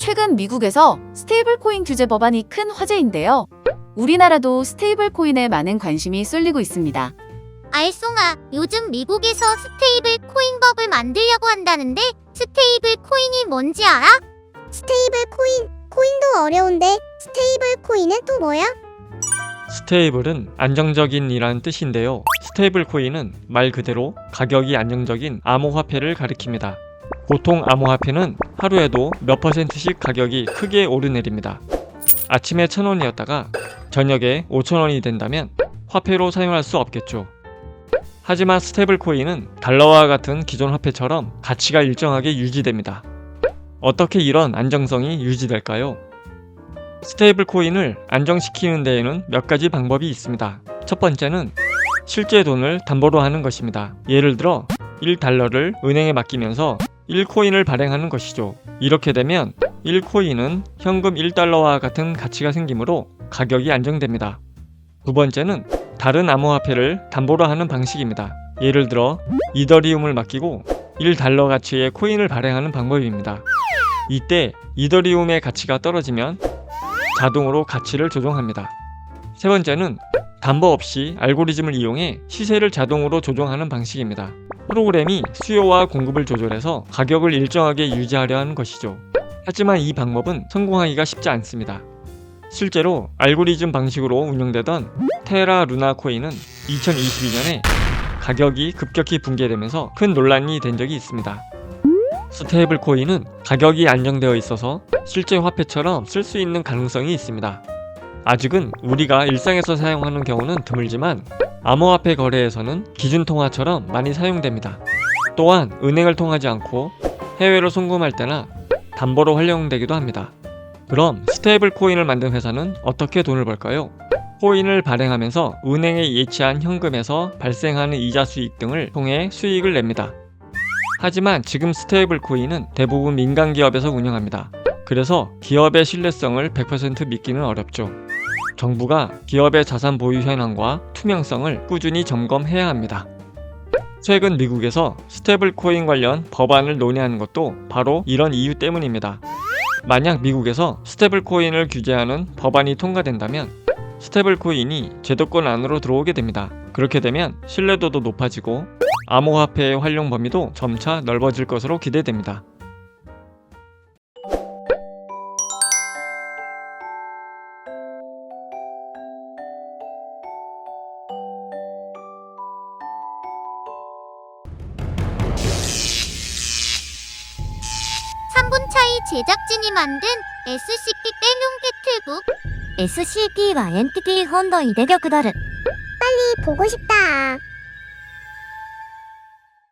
최근 미국에서 스테이블 코인 규제 법안이 큰 화제인데요. 우리나라도 스테이블 코인에 많은 관심이 쏠리고 있습니다. 알쏭아, 요즘 미국에서 스테이블 코인법을 만들려고 한다는데 스테이블 코인이 뭔지 알아? 스테이블 코인, 코인도 어려운데 스테이블 코인은 또 뭐야? 스테이블은 안정적인이라는 뜻인데요. 스테이블 코인은 말 그대로 가격이 안정적인 암호화폐를 가리킵니다. 보통 암호화폐는 하루에도 몇 퍼센트씩 가격이 크게 오르내립니다. 아침에 천 원이었다가 저녁에 오천 원이 된다면 화폐로 사용할 수 없겠죠. 하지만 스테이블 코인은 달러와 같은 기존 화폐처럼 가치가 일정하게 유지됩니다. 어떻게 이런 안정성이 유지될까요? 스테이블 코인을 안정시키는 데에는 몇 가지 방법이 있습니다. 첫 번째는 실제 돈을 담보로 하는 것입니다. 예를 들어 1달러를 은행에 맡기면서 1코인을 발행하는 것이죠. 이렇게 되면 1코인은 현금 1달러와 같은 가치가 생기므로 가격이 안정됩니다. 두 번째는 다른 암호화폐를 담보로 하는 방식입니다. 예를 들어 이더리움을 맡기고 1달러 가치의 코인을 발행하는 방법입니다. 이때 이더리움의 가치가 떨어지면 자동으로 가치를 조정합니다. 세 번째는 담보 없이 알고리즘을 이용해 시세를 자동으로 조정하는 방식입니다. 프로그램이 수요와 공급을 조절해서 가격을 일정하게 유지하려 하는 것이죠. 하지만 이 방법은 성공하기가 쉽지 않습니다. 실제로 알고리즘 방식으로 운영되던 테라 루나 코인은 2022년에 가격이 급격히 붕괴되면서 큰 논란이 된 적이 있습니다. 스테이블 코인은 가격이 안정되어 있어서 실제 화폐처럼 쓸 수 있는 가능성이 있습니다. 아직은 우리가 일상에서 사용하는 경우는 드물지만 암호화폐 거래에서는 기준 통화처럼 많이 사용됩니다. 또한 은행을 통하지 않고 해외로 송금할 때나 담보로 활용되기도 합니다. 그럼 스테이블 코인을 만든 회사는 어떻게 돈을 벌까요? 코인을 발행하면서 은행에 예치한 현금에서 발생하는 이자 수익 등을 통해 수익을 냅니다. 하지만 지금 스테이블 코인은 대부분 민간 기업에서 운영합니다. 그래서 기업의 신뢰성을 100% 믿기는 어렵죠. 정부가 기업의 자산 보유 현황과 투명성을 꾸준히 점검해야 합니다. 최근 미국에서 스테이블 코인 관련 법안을 논의하는 것도 바로 이런 이유 때문입니다. 만약 미국에서 스테이블 코인을 규제하는 법안이 통과된다면 스테이블 코인이 제도권 안으로 들어오게 됩니다. 그렇게 되면 신뢰도도 높아지고 암호화폐의 활용 범위도 점차 넓어질 것으로 기대됩니다. 제작진이 만든 SCP 땡용 배틀북 SCP はエンティティ本土威出力ドル 빨리 보고 싶다.